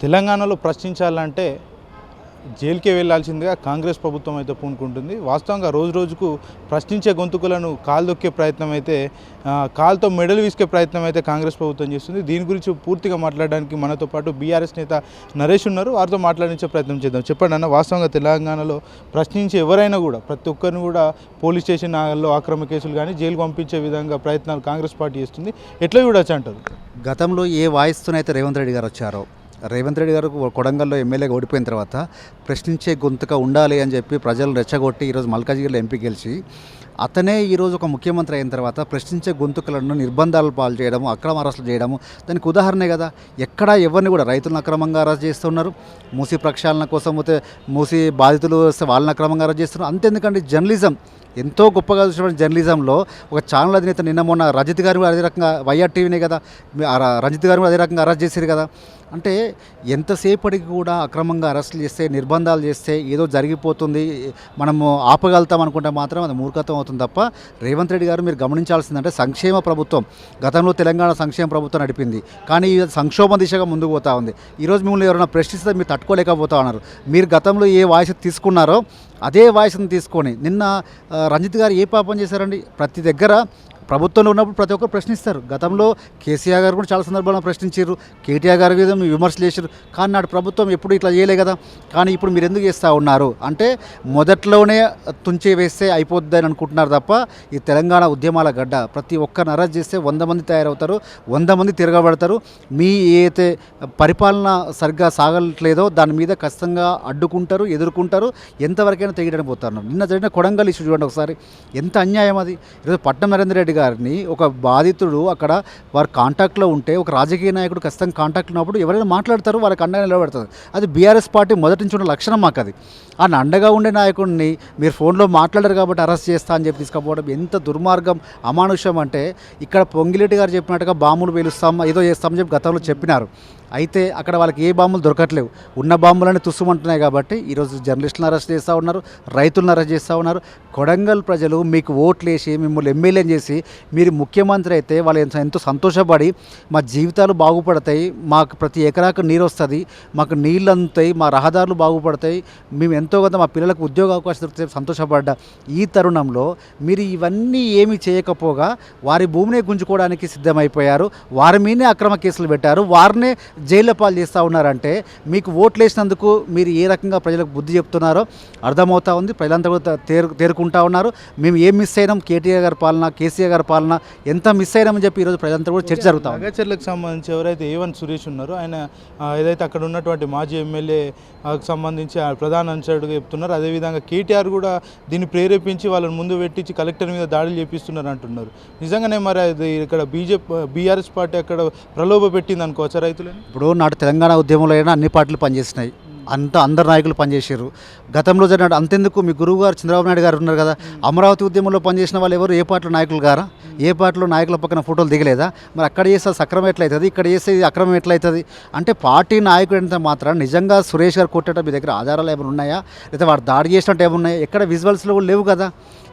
తెలంగాణలో ప్రశ్నించాలంటే జైలుకే వెళ్ళాల్సిందిగా కాంగ్రెస్ ప్రభుత్వం అయితే పూనుకుంటుంది. వాస్తవంగా రోజు రోజుకు ప్రశ్నించే గొంతుకులను కాల్దొక్కే ప్రయత్నం అయితే ఆ, కాల్తో మెడలు వీసుకే ప్రయత్నం అయితే కాంగ్రెస్ ప్రభుత్వం చేస్తుంది. దీని గురించి పూర్తిగా మాట్లాడడానికి మనతో పాటు బీఆర్ఎస్ నేత నరేష్ ఉన్నారు. వారితో మాట్లాడించే ప్రయత్నం చేద్దాం. చెప్పండి అన్న వాస్తవంగా తెలంగాణలో ప్రశ్నించే ఎవరైనా కూడా ప్రతి ఒక్కరిని కూడా పోలీస్ స్టేషన్లో అక్రమ కేసులు కానీ జైలు పంపించే విధంగా ప్రయత్నాలు కాంగ్రెస్ పార్టీ చేస్తుంది. ఎట్లా చూడొచ్చు అంటారు? గతంలో ఏ వాయిస్తోనైతే రేవంత్ రెడ్డి గారు వచ్చారో రేవంత్ రెడ్డి గారు కొడంగల్లో ఎమ్మెల్యేగా ఓడిపోయిన తర్వాత ప్రశ్నించే గొంతుగా ఉండాలి అని చెప్పి ప్రజలు రెచ్చగొట్టి ఈరోజు మల్కాజ్గిరిలో ఎంపీ గెలిచి అతనే ఈరోజు ఒక ముఖ్యమంత్రి అయిన తర్వాత ప్రశ్నించే గొంతుకలను నిర్బంధాలు పాలు చేయడము అక్రమ అరెస్టులు చేయడము దానికి ఉదాహరణే కదా. ఎక్కడ ఎవరిని కూడా రైతులను అక్రమంగా అరెస్ట్ చేస్తున్నారు. మూసి ప్రక్షాళన కోసం పోతే మూసి బాధితులు వస్తే వాళ్ళని అక్రమంగా అరెస్ట్ చేస్తున్నారు. అంతెందుకంటే జర్నలిజం ఎంతో గొప్పగా చూసినటువంటి జర్నలిజంలో ఒక ఛానల్ అధినేత నిన్న మొన్న రజిత్ గారు అదే రకంగా వైఆర్ టీవీనే కదా రజిత్ గారు అదే రకంగా అరెస్ట్ చేశారు కదా. అంటే ఎంతసేపటికి కూడా అక్రమంగా అరెస్టులు చేస్తే నిర్బంధాలు చేస్తే ఏదో జరిగిపోతుంది మనము ఆపగలుగుతాం అనుకుంటే మాత్రం అది మూర్ఖత్వం అవుతుంది తప్ప రేవంత్ రెడ్డి గారు మీరు గమనించాల్సిందంటే సంక్షేమ ప్రభుత్వం గతంలో తెలంగాణ సంక్షేమ ప్రభుత్వం నడిపింది. కానీ ఇది సంక్షోభ దిశగా ముందుకు పోతా ఉంది. ఈరోజు మిమ్మల్ని ఎవరైనా ప్రశ్నిస్తే మీరు తట్టుకోలేకపోతా ఉన్నారు. మీరు గతంలో ఏ వాయిస్ తీసుకున్నారో అదే వాయిస్ని తీసుకొని నిన్న రంజిత్ గారు ఏ పాపం చేశారండి? ప్రతి దగ్గర ప్రభుత్వంలో ఉన్నప్పుడు ప్రతి ఒక్కరు ప్రశ్నిస్తారు. గతంలో కేసీఆర్ గారు కూడా చాలా సందర్భాల్లో ప్రశ్నించారు. కేటీఆర్ గారి మీద విమర్శలు చేశారు. కానీ నాడు ప్రభుత్వం ఎప్పుడు ఇట్లా చేయలే కదా? కానీ ఇప్పుడు మీరు ఎందుకు చేస్తూ ఉన్నారు? అంటే మొదట్లోనే తుంచి వేస్తే అయిపోద్ది అని అనుకుంటున్నారు తప్ప ఈ తెలంగాణ ఉద్యమాల గడ్డ ప్రతి ఒక్కరిని అరెస్ట్ చేస్తే వంద మంది తయారవుతారు వంద మంది తిరగబడతారు. మీ ఏదైతే పరిపాలన సరిగ్గా సాగట్లేదో దాని మీద ఖచ్చితంగా అడ్డుకుంటారు ఎదుర్కొంటారు. ఎంతవరకైనా తెగడానికి పోతారు నిన్న జరిగిన కొడంగల్ ఇష్యూ చూడండి ఒకసారి. ఎంత అన్యాయం అది? ఈరోజు పట్నం నరేంద్ర రెడ్డి గారిని ఒక బాధితుడు అక్కడ వారు కాంటాక్ట్లో ఉంటే ఒక రాజకీయ నాయకుడు ఖచ్చితంగా కాంటాక్ట్ ఉన్నప్పుడు ఎవరైనా మాట్లాడతారు వాళ్ళకి అండగా నిలబెడతారు. అది బీఆర్ఎస్ పార్టీ మొదటి నుంచి ఉన్న లక్షణం మాకు అది. ఆ అండగా ఉండే నాయకుడిని మీరు ఫోన్లో మాట్లాడారు కాబట్టి అరెస్ట్ చేస్తా అని చెప్పి తీసుకుపోవడం ఎంత దుర్మార్గం అమానుషం అంటే ఇక్కడ పొంగిరెడ్డి గారు చెప్పినట్టుగా బాంబులు పేలుస్తాం ఏదో చేస్తామని చెప్పి గతంలో చెప్పినారు. అయితే అక్కడ వాళ్ళకి ఏ బాంబులు దొరకట్లేవు. ఉన్న బాంబులని తుస్సుమంటున్నాయి కాబట్టి ఈరోజు జర్నలిస్టులను అరెస్ట్ చేస్తూ ఉన్నారు రైతులను అరెస్ట్ చేస్తూ ఉన్నారు. కొడంగల్ ప్రజలు మీకు ఓట్లు వేసి మిమ్మల్ని ఎమ్మెల్యేని చేసి మీరు ముఖ్యమంత్రి అయితే వాళ్ళు ఎంతో సంతోషపడి మా జీవితాలు బాగుపడతాయి మాకు ప్రతి ఎకరాకు నీరు వస్తుంది మాకు నీళ్ళు అందుతాయి మా రహదారులు బాగుపడతాయి మేము ఎంతో కొంత మా పిల్లలకు ఉద్యోగ అవకాశం దొరికితే సంతోషపడ్డా. ఈ తరుణంలో మీరు ఇవన్నీ ఏమీ చేయకపోగా వారి భూమిని గుంజుకోవడానికి సిద్ధమైపోయారు. వారి మీదనే అక్రమ కేసులు పెట్టారు. వారినే జైల్లో పాలు చేస్తూ ఉన్నారంటే మీకు ఓట్లు వేసినందుకు మీరు ఏ రకంగా ప్రజలకు బుద్ధి చెప్తున్నారో అర్థమవుతా ఉంది. ప్రజలంతా కూడా తేరు తేరుకుంటా ఉన్నారు. మేము ఏం మిస్ అయినాం? కేటీఆర్ గారి పాలన కేసీఆర్ గారి పాలన ఎంత మిస్ అయినామని చెప్పి ఈరోజు ప్రజలంతా కూడా చర్చ జరుగుతాం నాగచర్లకు సంబంధించి ఎవరైతే ఏవన్ సురేష్ ఉన్నారో ఆయన ఏదైతే అక్కడ ఉన్నటువంటి మాజీ ఎమ్మెల్యే సంబంధించి ప్రధాన అంశాడుగా చెప్తున్నారు. అదేవిధంగా కేటీఆర్ కూడా దీన్ని ప్రేరేపించి వాళ్ళని ముందు పెట్టించి కలెక్టర్ మీద దాడులు చేపిస్తున్నారు అంటున్నారు. నిజంగానే మరి అది ఇక్కడ బీజేపీ బీఆర్ఎస్ పార్టీ అక్కడ ప్రలోభ పెట్టింది అనుకోవచ్చా రైతులని? ఇప్పుడు నాటు తెలంగాణ ఉద్యమంలో అయినా అన్ని పార్టీలు పనిచేసినాయి. అంత అందరు నాయకులు పనిచేసారు గతంలో జరిగిన అంతెందుకు మీ గురువు గారు చంద్రబాబు నాయుడు గారు ఉన్నారు కదా అమరావతి ఉద్యమంలో పనిచేసిన వాళ్ళు ఎవరు? ఏ పార్టీలో నాయకులు గారా? ఏ పార్టీలో నాయకుల పక్కన ఫోటోలు దిగలేదా? మరి అక్కడ చేస్తే సక్రమం ఎట్లయితుంది? ఇక్కడ చేస్తే ఇది అక్రమం ఎట్లయితుంది? అంటే పార్టీ నాయకుడు ఎంత మాత్రం నిజంగా సురేష్ గారు కొట్టేట మీ దగ్గర ఆధారాలు ఏమైనా ఉన్నాయా? లేదా వాడు దాడి చేసినట్టు ఏమున్నాయా? ఎక్కడ విజువల్స్లో కూడా లేవు కదా.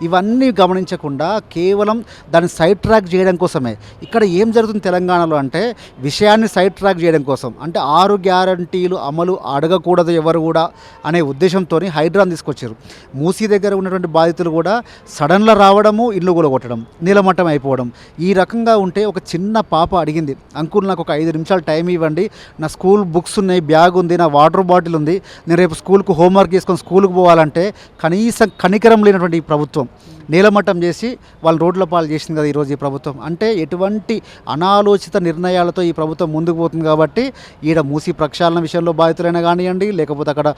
ఇవన్నీ గమనించకుండా కేవలం దాన్ని సైడ్ ట్రాక్ చేయడం కోసమే. ఇక్కడ ఏం జరుగుతుంది తెలంగాణలో అంటే విషయాన్ని సైడ్ ట్రాక్ చేయడం కోసం. అంటే ఆరు గ్యారంటీలు అమలు అడగకూడదు ఎవరు కూడా అనే ఉద్దేశంతో హైడ్రాన్ తీసుకొచ్చారు. మూసీ దగ్గర ఉన్నటువంటి బాధితులు కూడా సడన్లో రావడము ఇల్లు కూడా కొట్టడం నీలమట్టం అయిపోవడం ఈ రకంగా ఉంటే ఒక చిన్న పాప అడిగింది. అంకుల్ నాకు ఒక ఐదు నిమిషాలు టైం ఇవ్వండి. నా స్కూల్ బుక్స్ ఉన్నాయి బ్యాగ్ ఉంది నా వాటర్ బాటిల్ ఉంది. నేను రేపు స్కూల్కు హోంవర్క్ చేసుకొని స్కూల్కి పోవాలంటే కనీసం కనికరం లేనటువంటి ఈ ప్రభుత్వం. Mm-hmm. నీలమట్టం చేసి వాళ్ళు రోడ్ల పాలు చేసింది కదా ఈరోజు ఈ ప్రభుత్వం. అంటే ఎటువంటి అనాలోచిత నిర్ణయాలతో ఈ ప్రభుత్వం ముందుకు పోతుంది కాబట్టి ఈడ మూసి ప్రక్షాళన విషయంలో బాధితులైనా కానివ్వండి లేకపోతే అక్కడ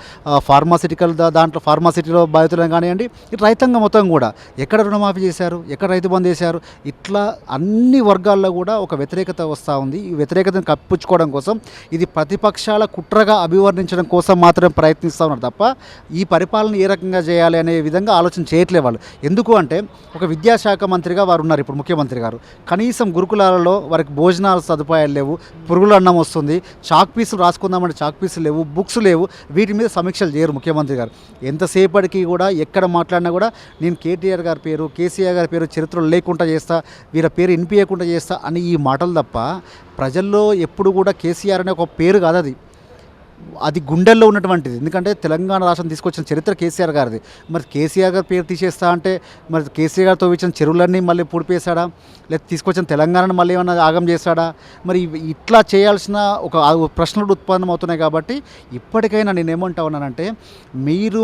ఫార్మాసిటికల్ దాంట్లో ఫార్మాసిటీలో బాధితులైనా కానివ్వండి ఇటు రైతాంగం మొత్తం కూడా ఎక్కడ రుణమాఫీ చేశారు ఎక్కడ రైతు బంద్ చేశారు ఇట్లా అన్ని వర్గాల్లో కూడా ఒక వ్యతిరేకత వస్తూ ఉంది. ఈ వ్యతిరేకతను కప్పించుకోవడం కోసం ఇది ప్రతిపక్షాల కుట్రగా అభివర్ణించడం కోసం మాత్రమే ప్రయత్నిస్తూ ఉన్నారు తప్ప ఈ పరిపాలన ఏ రకంగా చేయాలి అనే విధంగా ఆలోచన చేయట్లే వాళ్ళు. ఎందుకు అంటే ఒక విద్యాశాఖ మంత్రిగా వారు ఉన్నారు ఇప్పుడు ముఖ్యమంత్రి గారు. కనీసం గురుకులాలలో వారికి భోజనాల సదుపాయాలు లేవు పురుగుల అన్నం వస్తుంది చాక్ పీసులు రాసుకుందామంటే చాక్ పీసులు లేవు బుక్స్ లేవు వీటి మీద సమీక్షలు చేయరు ముఖ్యమంత్రి గారు. ఎంతసేపటికి కూడా ఎక్కడ మాట్లాడినా కూడా నేను కేటీఆర్ గారి పేరు కేసీఆర్ గారి పేరు చరిత్రలో లేకుండా చేస్తా వీళ్ళ పేరు వినిపించకుండా చేస్తా అని ఈ మాటలు తప్ప ప్రజల్లో ఎప్పుడు కూడా కేసీఆర్ అనే ఒక పేరు కాదు అది అది గుండెల్లో ఉన్నటువంటిది. ఎందుకంటే తెలంగాణ రాష్ట్రం తీసుకొచ్చిన చరిత్ర కేసీఆర్ గారిది. మరి కేసీఆర్ గారి పేరు తీసేస్తా అంటే మరి కేసీఆర్ గారితో ఇచ్చిన చెరువులన్నీ మళ్ళీ పూడిపేశాడా? లేదా తీసుకొచ్చిన తెలంగాణను మళ్ళీ ఏమన్నా ఆగం చేశాడా? మరి ఇట్లా చేయాల్సిన ఒక ప్రశ్నలు ఉత్పన్నం అవుతున్నాయి కాబట్టి ఇప్పటికైనా నేను ఏమంటా ఉన్నానంటే మీరు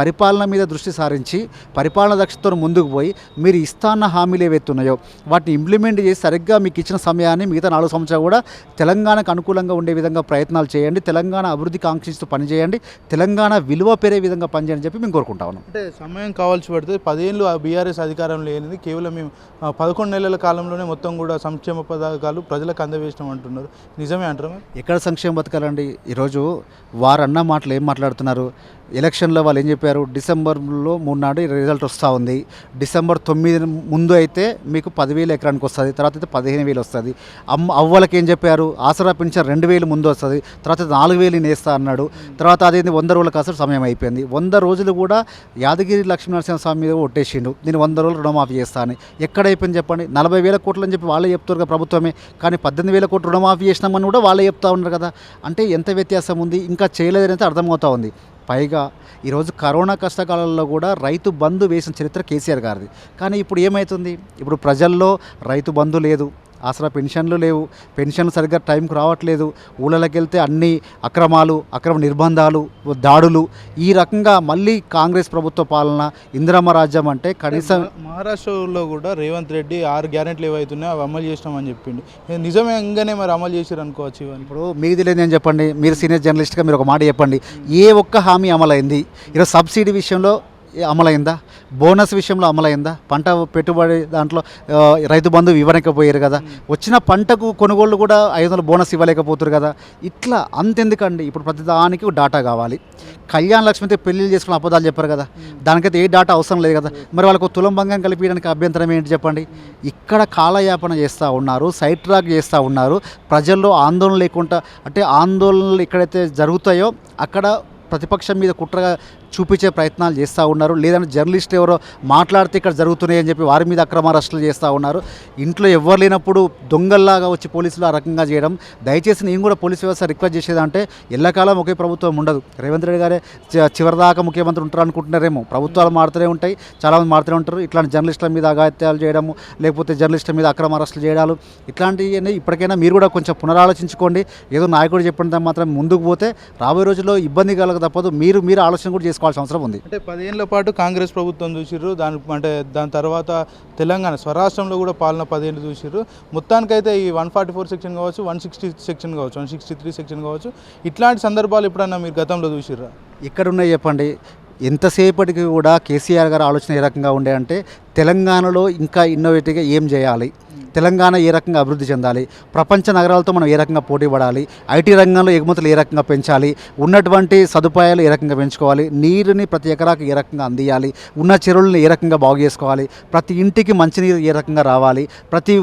పరిపాలన మీద దృష్టి సారించి పరిపాలన దక్షతతో ముందుకు పోయి మీరు ఇస్తాన్న హామీలు ఏవైతే ఉన్నాయో వాటిని ఇంప్లిమెంట్ చేసి సరిగ్గా మీకు ఇచ్చిన సమయాన్ని మిగతా నాలుగు సంవత్సరాలు కూడా తెలంగాణకు అనుకూలంగా ఉండే విధంగా ప్రయత్నాలు చేయండి. తెలంగాణ అభివృద్ధి కాంక్షిస్తూ పనిచేయండి. తెలంగాణ విలువ పెరే విధంగా పనిచేయని చెప్పి మేము కోరుకుంటా ఉన్నాం. అంటే సమయం కావాల్సి పడితే పదేళ్ళు ఆ బీఆర్ఎస్ అధికారం లేనిది కేవలం మేము పదకొండు నెలల కాలంలోనే మొత్తం కూడా సంక్షేమ పథకాలు ప్రజలకు అందవేసినాం అంటున్నారు. నిజమే అంటారా? ఎక్కడ సంక్షేమ పథకాలండి? ఈరోజు వారు అన్న మాటలు ఏం మాట్లాడుతున్నారు? ఎలక్షన్లో వాళ్ళు ఏం చెప్పారు? డిసెంబర్లో మూడు నాడు రిజల్ట్ వస్తూ ఉంది. డిసెంబర్ తొమ్మిది ముందు అయితే మీకు పదివేలు ఎకరానికి వస్తుంది తర్వాత అయితే పదిహేను వేలు వస్తుంది. అమ్మ అవ్వలకి ఏం చెప్పారు? ఆసరా పెన్షన్ రెండు వేలు ముందు వస్తుంది తర్వాత నాలుగు వేలు నేస్తా అన్నాడు. తర్వాత అదేంటి వంద రోజులకు అసలు సమయం అయిపోయింది. వంద రోజులు కూడా యాదగిరి లక్ష్మీనరసింహ స్వామి మీద ఒట్టేసిండు నేను వంద రోజులు రుణమాఫీ చేస్తాను ఎక్కడ అయిపోయింది చెప్పండి? నలభై వేల కోట్లు అని చెప్పి వాళ్ళే చెప్తారు కదా ప్రభుత్వమే. కానీ పద్దెనిమిది వేల కోట్లు రుణమాఫీ చేసినామని కూడా వాళ్ళే చెప్తా ఉన్నారు కదా. అంటే ఎంత వ్యత్యాసం ఉంది? ఇంకా చేయలేదని అయితే అర్థమవుతా ఉంది. పైగా ఈరోజు కరోనా కష్టకాలంలో కూడా రైతు బంధు వేసిన చరిత్ర కేసీఆర్ గారిది. కానీ ఇప్పుడు ఏమవుతుంది ఇప్పుడు ప్రజల్లో రైతు బంధు లేదు. అసలు పెన్షన్లు లేవు. పెన్షన్లు సరిగ్గా టైంకి రావట్లేదు. ఊళ్ళకి వెళ్తే అన్ని అక్రమాలు అక్రమ నిర్బంధాలు దాడులు. ఈ రకంగా మళ్ళీ కాంగ్రెస్ ప్రభుత్వ పాలన ఇందిరమ్మ రాజ్యం అంటే కనీసం మహారాష్ట్రలో కూడా రేవంత్ రెడ్డి ఆరు గ్యారెంట్లు ఏవైతున్నాయో అవి అమలు చేసినామని చెప్పిండు. నిజమేగానే మరి అమలు చేసారు అనుకోవచ్చు ఇప్పుడు మీకు తెలియదు నేను చెప్పండి. మీరు సీనియర్ జర్నలిస్ట్గా మీరు ఒక మాట చెప్పండి. ఏ ఒక్క హామీ అమలైంది? ఈరోజు సబ్సిడీ విషయంలో ఏ- అమలైందా? బోనస్ విషయంలో అమలైందా? పంట పెట్టుబడి దాంట్లో రైతు బంధు ఇవ్వలేకపోయారు కదా. వచ్చిన పంటకు కొనుగోళ్ళు కూడా ఐదు వందల బోనస్ ఇవ్వలేకపోతారు కదా. ఇట్లా అంతెందుకండి? ఇప్పుడు ప్రతి దానికి డాటా కావాలి. కళ్యాణ లక్ష్మితో పెళ్ళిళ్ళు చేసుకున్న అబద్ధాలు చెప్పారు కదా. దానికైతే ఏ డాటా అవసరం లేదు కదా. మరి వాళ్ళకు తులం భంగం కలిపించడానికి అభ్యంతరం ఏంటి చెప్పండి? ఇక్కడ కాలయాపన చేస్తూ ఉన్నారు సైట్ ట్రాక్ చేస్తూ ఉన్నారు. ప్రజల్లో ఆందోళన లేకుండా అంటే ఆందోళనలు ఎక్కడైతే జరుగుతాయో అక్కడ ప్రతిపక్షం మీద కుట్రగా చూపించే ప్రయత్నాలు చేస్తూ ఉన్నారు. లేదంటే జర్నలిస్ట్ ఎవరో మాట్లాడితే ఇక్కడ జరుగుతున్నాయి అని చెప్పి వారి మీద అక్రమ అరెస్టులు చేస్తూ ఉన్నారు. ఇంట్లో ఎవరు లేనప్పుడు దొంగల్లాగా వచ్చి పోలీసులు ఆ రకంగా చేయడం దయచేసి నేను కూడా పోలీస్ వ్యవస్థ రిక్వెస్ట్ చేసేదంటే ఎల్లకాలం ఒకే ప్రభుత్వం ఉండదు. రేవంత్ రెడ్డి గారే చివరిదాకా ముఖ్యమంత్రి ఉంటారు అనుకుంటున్నారేమో. ప్రభుత్వాలు మారుతూనే ఉంటాయి చాలామంది మారుతూనే ఉంటారు. ఇట్లాంటి జర్నలిస్టుల మీద అఘాత్యాలు చేయడము లేకపోతే జర్నలిస్టుల మీద అక్రమ అరెస్టులు చేయడాలు ఇట్లాంటివన్నీ ఇప్పటికైనా మీరు కూడా కొంచెం పునరాలోచించుకోండి. ఏదో నాయకుడు చెప్పినంత మాత్రం ముందుకు పోతే రాబోయే రోజుల్లో ఇబ్బంది కలగ తప్పదు. మీరు మీరు ఆలోచన కూడా చేసుకోవాల్సిన అవసరం ఉంది. అంటే పదేళ్ళ పాటు కాంగ్రెస్ ప్రభుత్వం చూసిర్రు దాని అంటే దాని తర్వాత తెలంగాణ స్వరాష్ట్రంలో కూడా పాలన పదేళ్ళు చూసిర్రు. మొత్తానికైతే ఈ వన్ ఫార్టీ ఫోర్ సెక్షన్ కావచ్చు వన్ సిక్స్టీ సెక్షన్ కావచ్చు వన్ సిక్స్టీ త్రీ సెక్షన్ కావచ్చు ఇట్లాంటి సందర్భాలు ఎప్పుడన్నా మీరు గతంలో చూసిర్రా? ఎక్కడున్నాయి చెప్పండి. ఎంతసేపటికి కూడా కేసీఆర్ గారి ఆలోచన ఏ రకంగా ఉండే అంటే తెలంగాణలో ఇంకా ఇన్నోవేటివ్గా ఏం చేయాలి? తెలంగాణ ఏ రకంగా అభివృద్ధి చెందాలి? ప్రపంచ నగరాలతో మనం ఏ రకంగా పోటీ పడాలి? ఐటీ రంగంలో ఎగుమతులు ఏ రకంగా పెంచాలి? ఉన్నటువంటి సదుపాయాలు ఏ రకంగా పెంచుకోవాలి? నీరుని ప్రతి ఎకరాకు ఏ రకంగా అందియాలి? ఉన్న చెరువులను ఏ రకంగా బాగు చేసుకోవాలి? ప్రతి ఇంటికి మంచినీరు ఏ రకంగా రావాలి? ప్రతి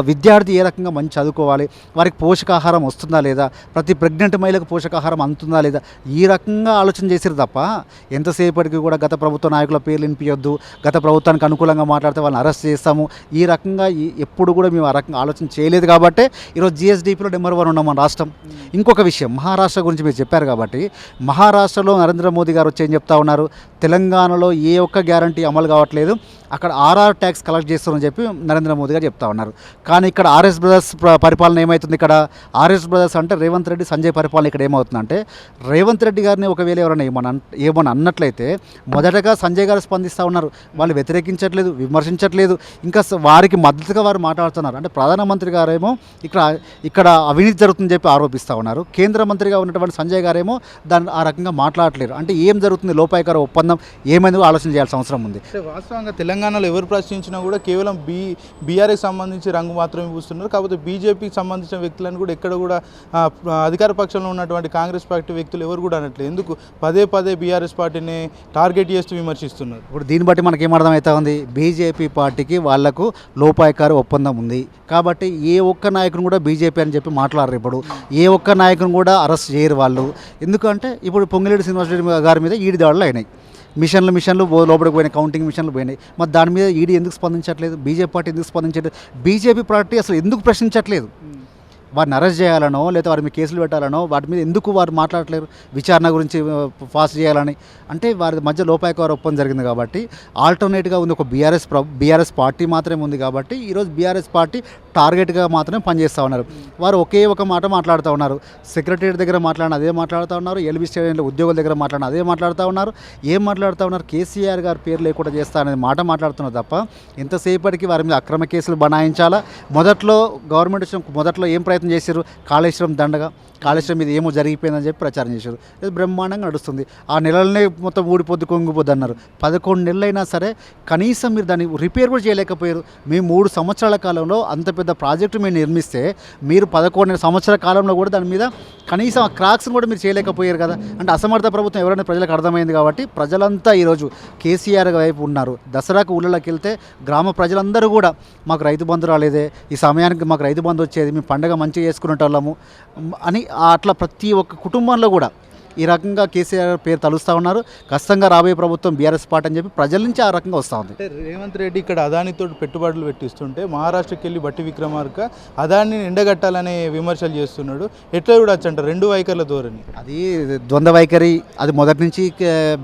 విద్యార్థి ఏ రకంగా మంచి చదువుకోవాలి? వారికి పోషకాహారం వస్తుందా లేదా? ప్రతి ప్రెగ్నెంట్ మహిళకు పోషకాహారం అందుతుందా లేదా? ఈ రకంగా ఆలోచన చేశారు తప్ప ఎంతసేపటికి కూడా గత ప్రభుత్వ నాయకుల పేర్లు వినిపించొద్దు గత ప్రభుత్వానికి అనుకూలంగా మాట్లాడితే వాళ్ళని అరెస్ట్ చేస్తాము. ఈ రకంగా ఈ- ఎప్పుడు కూడా మేము ఆ రకంగా ఆలోచన చేయలేదు కాబట్టి ఈరోజు జిఎస్డిపిలో నెంబర్ వన్ ఉన్నాం మన రాష్ట్రం. ఇంకొక విషయం మహారాష్ట్ర గురించి మీరు చెప్పారు కాబట్టి మహారాష్ట్రలో నరేంద్ర మోదీ గారు వచ్చి ఏం చెప్తా ఉన్నారు? తెలంగాణలో ఏ ఒక్క గ్యారంటీ అమలు కావట్లేదు. అక్కడ ఆర్ఆర్ ట్యాక్స్ కలెక్ట్ చేస్తారని చెప్పి నరేంద్ర మోదీ గారు చెప్తా ఉన్నారు. కానీ ఇక్కడ ఆర్ఎస్ బ్రదర్స్ పరిపాలన ఏమవుతుంది ఇక్కడ? ఆర్ఎస్ బ్రదర్స్ అంటే రేవంత్ రెడ్డి సంజయ్ పరిపాలన ఇక్కడ ఏమవుతుందంటే రేవంత్ రెడ్డి గారిని ఒకవేళ ఎవరైనా ఏమన్నా అన్- ఏమని అన్నట్లయితే మొదటగా సంజయ్ గారు స్పందిస్తూ ఉన్నారు. వాళ్ళు వ్యతిరేకించట్లేదు విమర్శించట్లేదు. ఇంకా వారికి మద్దతుగా వారు మాట్లాడుతున్నారు. అంటే ప్రధానమంత్రి గారేమో ఇక్కడ ఇక్కడ అవినీతి జరుగుతుందని చెప్పి ఆరోపిస్తూ ఉన్నారు. కేంద్ర మంత్రిగా ఉన్నటువంటి సంజయ్ గారేమో దాన్ని ఆ రకంగా మాట్లాడలేరు అంటే ఏం జరుగుతుంది? లోపాయకర ఒప్పందం ఏమైందో ఆలోచన చేయాల్సిన అవసరం ఉంది. వాస్తవంగా తెలంగాణలో ఎవరు ప్రశ్నించినా కూడా కేవలం బీ బీఆర్ఎస్ సంబంధించి రంగు మాత్రమే పూస్తున్నారు. కాకపోతే బీజేపీకి సంబంధించిన వ్యక్తులను కూడా ఎక్కడ కూడా అధికార పక్షంలో ఉన్నటువంటి కాంగ్రెస్ పార్టీ వ్యక్తులు ఎవరు కూడా అనట్లేదు. ఎందుకు? పదే పదే బీఆర్ఎస్ పార్టీని టార్గెట్ చేస్తూ విమర్శిస్తున్నారు. ఇప్పుడు దీన్ని బట్టి మనకి ఏమర్థం అవుతా ఉంది? బీజేపీ పార్టీకి వాళ్ళకు లోపాయకార ఒప్పందం ఉంది. కాబట్టి ఏ ఒక్క నాయకుని కూడా బీజేపీ అని చెప్పి మాట్లాడరు ఇప్పుడు. ఏ ఒక్క నాయకుని కూడా అరెస్ట్ చేయరు వాళ్ళు. ఎందుకంటే ఇప్పుడు పొంగిరెడ్డి శ్రీనివాసరెడ్డి గారి మీద ఈడి దాడులు అయినాయి. మిషన్లు మిషన్లు లోపలికి పోయినాయి. కౌంటింగ్ మిషన్లు పోయినాయి. మరి దాని మీద ఈడీ ఎందుకు స్పందించట్లేదు? బీజేపీ పార్టీ ఎందుకు స్పందించట్లేదు? బీజేపీ పార్టీ అసలు ఎందుకు ప్రశ్నించట్లేదు? వారిని అరెస్ట్ చేయాలనో లేదా వారి మీద కేసులు పెట్టాలనో వాటి మీద ఎందుకు వారు మాట్లాడలేరు విచారణ గురించి ఫాస్ట్ చేయాలని. అంటే వారి మధ్య లోపాయకార ఒప్పందం జరిగింది కాబట్టి ఆల్టర్నేట్గా ఉంది ఒక బీఆర్ఎస్ ప్ర బీఆర్ఎస్ పార్టీ మాత్రమే ఉంది కాబట్టి ఈరోజు బీఆర్ఎస్ పార్టీ టార్గెట్గా మాత్రమే పనిచేస్తూ ఉన్నారు. వారు ఒకే ఒక మాట మాట్లాడుతూ ఉన్నారు. సెక్రటరీ దగ్గర మాట్లాడిన అదే మాట్లాడుతూ ఉన్నారు. ఎల్బీ స్టేడియంలో ఉద్యోగుల దగ్గర మాట్లాడిన అదే మాట్లాడుతూ ఉన్నారు. ఏం మాట్లాడుతూ ఉన్నారు? కేసీఆర్ గారి పేరు లేకుండా చేస్తా అనేది మాట మాట్లాడుతున్నారు తప్ప ఎంతసేపటికి వారి మీద అక్రమ కేసులు బనాయించాలా? మొదట్లో గవర్నమెంట్ వచ్చిన మొదట్లో ఏం ప్రయత్నం చేశారు? కాళేశ్వరం దండగా కాళేశ్వరం మీద ఏమో జరిగిపోయిందని చెప్పి ప్రచారం చేశారు. ఇది బ్రహ్మాండంగా నడుస్తుంది. ఆ నెలలనే మొత్తం ఊడిపోద్ది కొంగిపోద్ది అన్నారు. పదకొండు నెలలైనా సరే కనీసం మీరు దాన్ని రిపేర్ కూడా చేయలేకపోయారు. మీ మూడు సంవత్సరాల కాలంలో అంత పెద్ద ప్రాజెక్టు మీరు నిర్మిస్తే మీరు పదకొండు సంవత్సరాల కాలంలో కూడా దాని మీద కనీసం ఆ క్రాక్స్ కూడా మీరు చేయలేకపోయారు కదా. అంటే అసమర్థ ప్రభుత్వం ఎవరైనా ప్రజలకు అర్థమైంది కాబట్టి ప్రజలంతా ఈరోజు కేసీఆర్ వైపు ఉన్నారు. దసరాకు ఊళ్ళలోకి వెళ్తే గ్రామ ప్రజలందరూ కూడా మాకు రైతు బంధు రాలేదే ఈ సమయానికి మాకు రైతు బంధు వచ్చేది మేము పండగ మంచిగా చేసుకునేటోళ్ళము అని అట్లా ప్రతి ఒక్క కుటుంబంలో కూడా ఈ రకంగా కేసీఆర్ పేరు తలుస్తూ ఉన్నారు. ఖచ్చితంగా రాబోయే ప్రభుత్వం బీఆర్ఎస్ పార్టీ అని చెప్పి ప్రజల నుంచి ఆ రకంగా వస్తూ ఉంది. రేవంత్ రెడ్డి ఇక్కడ అదానితో పెట్టుబడులు పెట్టిస్తుంటే మహారాష్ట్రకి వెళ్ళి బట్టి విక్రమార్క అదాన్ని ఎండగట్టాలనే విమర్శలు చేస్తున్నాడు. ఎట్లా చూడొచ్చు అంట రెండు వైఖరుల ధోరణి. అది ద్వంద్వ వైఖరి అది మొదటి నుంచి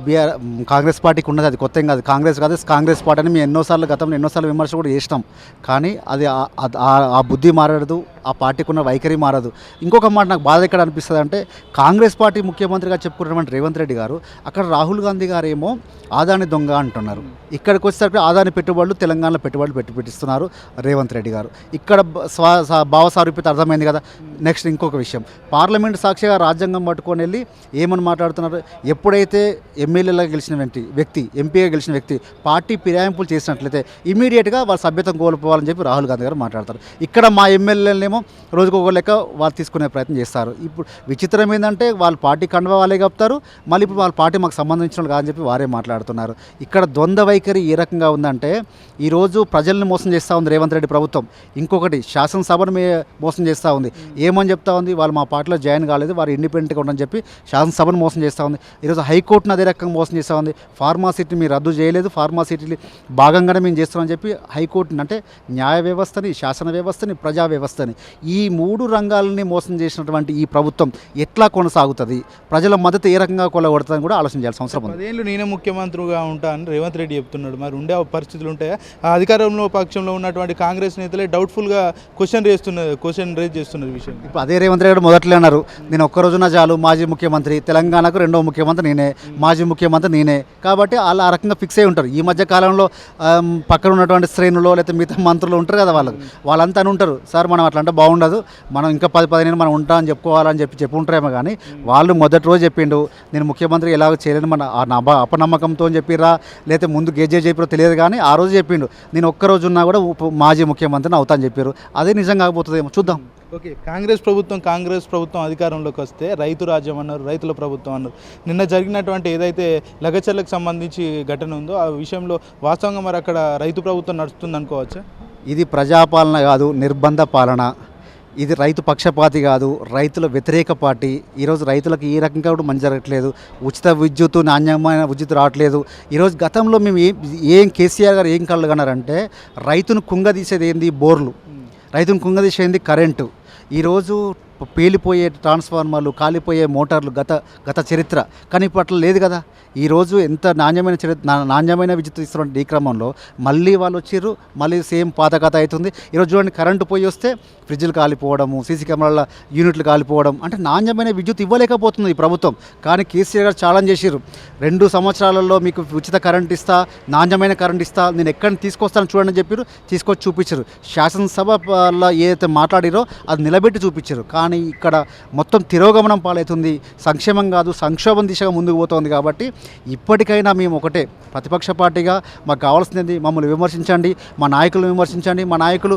బీఆర్ కాంగ్రెస్ పార్టీకి ఉన్నది. అది కొత్త కాదు. కాంగ్రెస్ కాదు కాంగ్రెస్ పార్టీ అని మేము ఎన్నోసార్లు గతంలో ఎన్నోసార్లు విమర్శ కూడా చేసినాం. కానీ అది ఆ బుద్ధి మారదు ఆ పార్టీకి ఉన్న వైఖరి మారదు. ఇంకొక మాట నాకు బాధ ఎక్కడ అనిపిస్తుంది అంటే కాంగ్రెస్ పార్టీ ముఖ్యమంత్రిగా చెప్పుకున్నటువంటి రేవంత్ రెడ్డి గారు అక్కడ రాహుల్ గాంధీ గారు ఏమో ఆదాని దొంగ అంటున్నారు. ఇక్కడికి వచ్చేసరికి ఆదాని పెట్టుబడులు తెలంగాణలో పెట్టుబడులు పెట్టి పెట్టిస్తున్నారు రేవంత్ రెడ్డి గారు. ఇక్కడ స్వా భావ సారూప్యత అర్థమైంది కదా? నెక్స్ట్ ఇంకొక విషయం. పార్లమెంట్ సాక్షిగా రాజ్యాంగం పట్టుకొని వెళ్ళి ఏమని మాట్లాడుతున్నారు? ఎప్పుడైతే ఎమ్మెల్యేలా గెలిచిన వ్యక్తి వ్యక్తి ఎంపీగా గెలిచిన వ్యక్తి పార్టీ ఫిరాయింపులు చేసినట్లయితే ఇమీడియట్గా వాళ్ళ సభ్యతం కోల్పోవాలని చెప్పి రాహుల్ గాంధీ గారు మాట్లాడతారు. ఇక్కడ మా ఎమ్మెల్యేలనేమో రోజుకు ఒక లెక్క వాళ్ళు తీసుకునే ప్రయత్నం చేస్తారు. ఇప్పుడు విచిత్రం ఏంటంటే వాళ్ళ పార్టీ కండవ వాళ్ళే చెప్తారు మళ్ళీ ఇప్పుడు వాళ్ళ పార్టీ మాకు సంబంధించిన వాళ్ళు కాదని చెప్పి వారే మాట్లాడుతున్నారు. ఇక్కడ ద్వంద్వ వైఖరి ఏ రకంగా ఉందంటే ఈరోజు ప్రజల్ని మోసం చేస్తూ ఉంది రేవంత్ రెడ్డి ప్రభుత్వం. ఇంకొకటి శాసనసభను మోసం చేస్తూ ఉంది. ఏమని చెప్తా ఉంది? వాళ్ళు మా పార్టీలో జాయిన్ కాలేదు వారు ఇండిపెండెంట్గా ఉండని చెప్పి శాసనసభను మోసం చేస్తూ ఉంది. ఈరోజు హైకోర్టును అదే రకంగా మోసం చేస్తూ ఉంది. ఫార్మాసిటీని మీరు రద్దు చేయలేదు ఫార్మాసిటీ భాగంగానే మేము చేస్తామని చెప్పి హైకోర్టుని అంటే న్యాయ వ్యవస్థని శాసన వ్యవస్థని ప్రజా వ్యవస్థని ఈ మూడు రంగాలని మోసం చేసినటువంటి ఈ ప్రభుత్వం ఎట్లా కొనసాగుతుంది? ప్రజల మద్దతు ఏ రకంగా కొలగొడుతుందని కూడా ఆలోచన చేయాల్సిన అవసరం ఉంది. పదేళ్ళు నేనే ముఖ్యమంత్రిగా ఉంటా అని రేవంత్ రెడ్డి చెప్తున్నాడు. మరి ఉండే పరిస్థితులు ఉంటాయా? అధికారంలో పక్షంలో ఉన్నటువంటి కాంగ్రెస్ నేతలే డౌట్ఫుల్గా క్వశ్చన్ రేస్తున్నారు క్వశ్చన్ రేజ్ చేస్తున్నారు విషయం. ఇప్పుడు అదే రేవంత్ రెడ్డి మొదట్లో అన్నారు. నేను ఒక్క రోజున చాలు మాజీ ముఖ్యమంత్రి. తెలంగాణకు రెండో ముఖ్యమంత్రి నేనే. మాజీ ముఖ్యమంత్రి నేనే. కాబట్టి వాళ్ళు ఆ రకంగా ఫిక్స్ అయి ఉంటారు. ఈ మధ్య కాలంలో పక్కన ఉన్నటువంటి శ్రేణులు లేకపోతే మిగతా మంత్రులు ఉంటారు కదా వాళ్ళకి. వాళ్ళంతా అని ఉంటారు. సార్ మనం అట్లా అంటే బాగుండదు. మనం ఇంకా పది పదిహేను మనం ఉంటా అని చెప్పుకోవాలని చెప్పి చెప్పుంటారేమో కానీ వాళ్ళు మొదటి రోజు చెప్పిండు నేను ముఖ్యమంత్రి ఎలాగో చేయలేను మన ఆ నమ్మ అపనమ్మకంతో అని చెప్పిరా లేకపోతే ముందు గేజే చెప్పిరో తెలియదు కానీ ఆ రోజు చెప్పిండు. నేను ఒక్కరోజు ఉన్నా కూడా మాజీ ముఖ్యమంత్రిని అవుతా అని చెప్పారు అదే నిజంగా కాకపోతుందేమో. చూద్దాం. ఓకే కాంగ్రెస్ ప్రభుత్వం కాంగ్రెస్ ప్రభుత్వం అధికారంలోకి వస్తే రైతు రాజ్యం అన్నారు రైతుల ప్రభుత్వం అన్నారు. నిన్న జరిగినటువంటి ఏదైతే లగచర్లకు సంబంధించి ఘటన ఉందో ఆ విషయంలో వాస్తవంగా మరి అక్కడ రైతు ప్రభుత్వం నడుస్తుంది అనుకోవచ్చా ఇది ప్రజాపాలన కాదు నిర్బంధ పాలన. ఇది రైతు పక్షపాతి కాదు రైతుల వ్యతిరేక పార్టీ. ఈరోజు రైతులకు ఈ రకంగా కూడా మంచి జరగట్లేదు. ఉచిత విద్యుత్ నాణ్యమైన విద్యుత్ రావట్లేదు. ఈరోజు గతంలో మేము ఏం ఏం కేసీఆర్ గారు ఏం కలగనారంటే రైతును కుంగదీసేది ఏంది? బోర్లు. రైతును కుంగదీసేది కరెంటు. ఈరోజు పేలిపోయే ట్రాన్స్ఫార్మర్లు కాలిపోయే మోటార్లు గత గత చరిత్ర. కానీ ఇప్పుడు అట్లా లేదు కదా. ఈరోజు ఎంత నాణ్యమైన చరిత్ర నా- నాణ్యమైన విద్యుత్ ఇస్తున్న ఈ క్రమంలో మళ్ళీ వాళ్ళు వచ్చిర్రు మళ్ళీ సేమ్ పాత కథ అవుతుంది ఈరోజు చూడండి కరెంటు పోయి వస్తే ఫ్రిడ్జ్లు కాలిపోవడము సీసీ కెమెరాల యూనిట్లు కాలిపోవడం అంటే నాణ్యమైన విద్యుత్ ఇవ్వలేకపోతుంది ఈ ప్రభుత్వం. కానీ కేసీఆర్ గారు ఛాలెంజ్ చేసిర్రు. రెండు సంవత్సరాలలో మీకు ఉచిత కరెంట్ ఇస్తా నాణ్యమైన కరెంట్ ఇస్తా నేను ఎక్కడ తీసుకొస్తాను చూడండి అని చెప్పారు తీసుకొచ్చి చూపించారు శాసనసభలో ఏదైతే మాట్లాడిరో అది నిలబెట్టి చూపించారు కానీ కానీ ఇక్కడ మొత్తం తిరోగమనం పాలవుతుంది. సంక్షేమం కాదు సంక్షోభం దిశగా ముందుకు పోతోంది కాబట్టి ఇప్పటికైనా మేము ఒకటే ప్రతిపక్ష పార్టీగా మాకు కావాల్సింది మమ్మల్ని విమర్శించండి మా నాయకులను విమర్శించండి. మా నాయకులు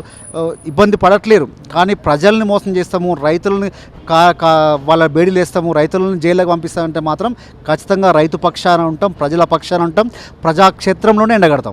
ఇబ్బంది పడట్లేరు. కానీ ప్రజల్ని మోసం చేస్తాము రైతులని కా కా వాళ్ళ బేడీలు వేస్తాము రైతులను జైలుకి పంపిస్తామంటే మాత్రం ఖచ్చితంగా రైతు పక్షాన ఉంటాం ప్రజల పక్షాన ఉంటాం ప్రజాక్షేత్రంలోనే ఎండగడతాం.